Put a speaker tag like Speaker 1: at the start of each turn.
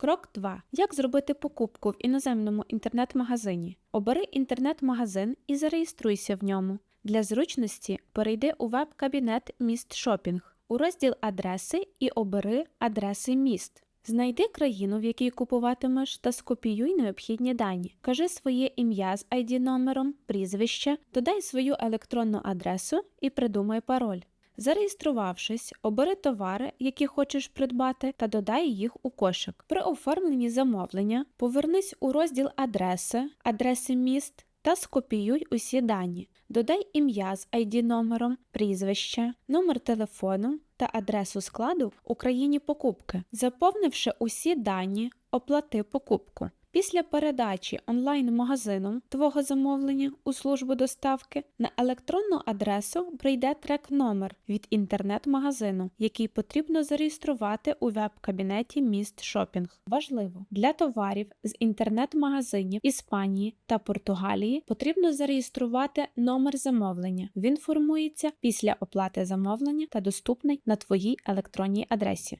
Speaker 1: Крок 2. Як зробити покупку в іноземному інтернет-магазині? Обери інтернет-магазин і зареєструйся в ньому. Для зручності перейди у веб-кабінет Міст Шопінг у розділ Адреси і обери Адреси міст. Знайди країну, в якій купуватимеш, та скопіюй необхідні дані. Кажи своє ім'я з ID номером, прізвище, додай свою електронну адресу і придумай пароль. Зареєструвавшись, обери товари, які хочеш придбати, та додай їх у кошик. При оформленні замовлення повернись у розділ Адреси, адреси міст та скопіюй усі дані. Додай ім'я з ID номером, прізвище, номер телефону та адресу складу у країні покупки. Заповнивши усі дані, оплати покупку. Після передачі онлайн-магазином твого замовлення у службу доставки на електронну адресу прийде трек-номер від інтернет-магазину, який потрібно зареєструвати у веб-кабінеті Міст Шопінг. Важливо для товарів з інтернет-магазинів Іспанії та Португалії потрібно зареєструвати номер замовлення. Він формується після оплати замовлення та доступний на твоїй електронній адресі.